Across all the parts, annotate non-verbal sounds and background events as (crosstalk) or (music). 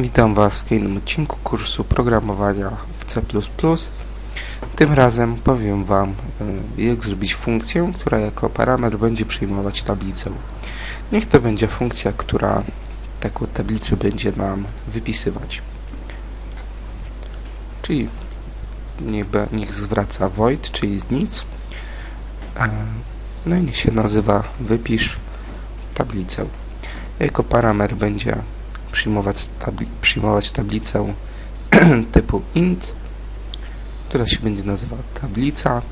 Witam Was w kolejnym odcinku kursu programowania w C++. Tym razem powiem Wam, y, jak zrobić funkcję, która jako parametr będzie przyjmować tablicę. Niech to będzie funkcja, która taką tablicę będzie nam wypisywać. Czyli niech, niech zwraca void, czyli nic. E, No i niech się nazywa wypisz tablicę. Jako parametr będzie przyjmować, tabli przyjmować tablicę (clears throat) typu int, która się będzie nazywała tablica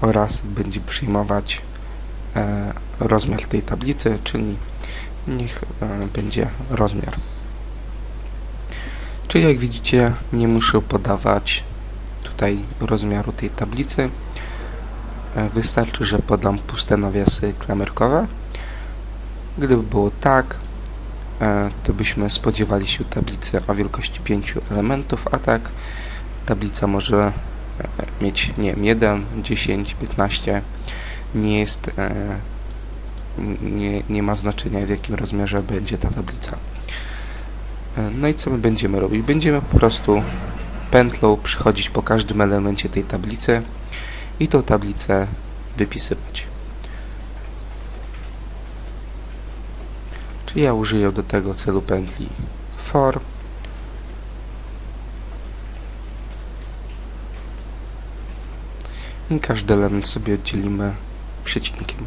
oraz będzie przyjmować e, rozmiar tej tablicy, czyli niech e, będzie rozmiar. Czyli jak widzicie nie muszę podawać tutaj rozmiaru tej tablicy. E, wystarczy, że podam puste nawiasy klamerkowe. Gdyby było tak, to byśmy spodziewali się tablicy o wielkości 5 elementów, a tak tablica może e, mieć nie wiem, 1, 10, 15 nie jest e, nie, nie ma znaczenia w jakim rozmiarze będzie ta tablica. E, No i co my będziemy robić? Będziemy po prostu pętlą przychodzić po każdym elemencie tej tablicy i tą tablicę wypisywać. Czyli ja użyję do tego celu pętli for i każdy element sobie oddzielimy przecinkiem.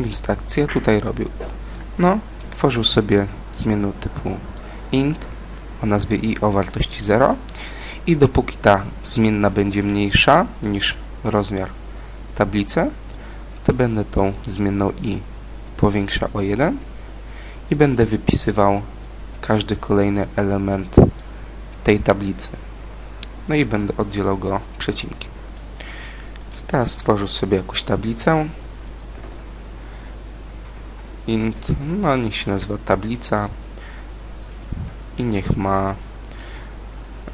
Więc tak, co ja tutaj robił? No, tworzył sobie zmienną typu int o nazwie i o wartości 0 i dopóki ta zmienna będzie mniejsza niż rozmiar tablicy, to będę tą zmienną i powiększał o 1 i będę wypisywał każdy kolejny element tej tablicy. No i będę oddzielał go przecinkiem. Teraz stworzył sobie jakąś tablicę. Int, no niech się nazywa tablica i niech ma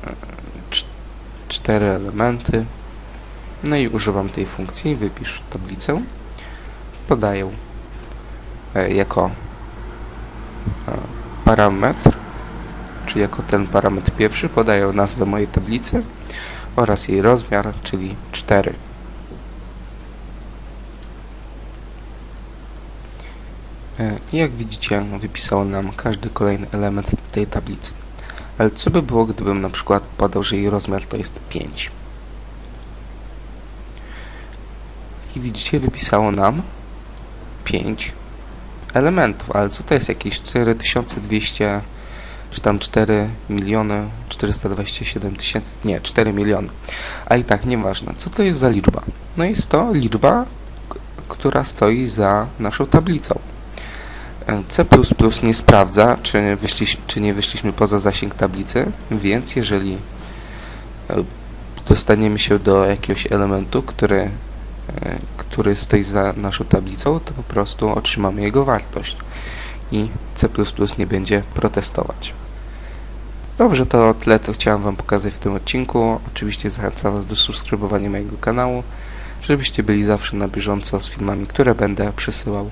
e, cz- cztery elementy. No i używam tej funkcji wypisz tablicę. Podaję e, jako parametr, czyli jako ten parametr pierwszy podaję nazwę mojej tablicy oraz jej rozmiar, czyli 4. E, I jak widzicie, wypisało nam każdy kolejny element tej tablicy. Ale co by było, gdybym na przykład podał, że jej rozmiar to jest 5? I widzicie, wypisało nam 5 elementów, ale co to jest jakieś 4200 czy tam 4 miliony 427 tysięcy, nie, 4 miliony. A i tak, nieważne. Co to jest za liczba? No jest to liczba, która stoi za naszą tablicą. E, C++ nie sprawdza, czy, wyszliś, czy nie wyszliśmy poza zasięg tablicy, więc jeżeli e, dostaniemy się do jakiegoś elementu, który, który stoi za naszą tablicą, to po prostu otrzymamy jego wartość i C++ nie będzie protestować. Dobrze, to tyle, co chciałem Wam pokazać w tym odcinku. Oczywiście zachęcam Was do subskrybowania mojego kanału, żebyście byli zawsze na bieżąco z filmami, które będę przesyłał.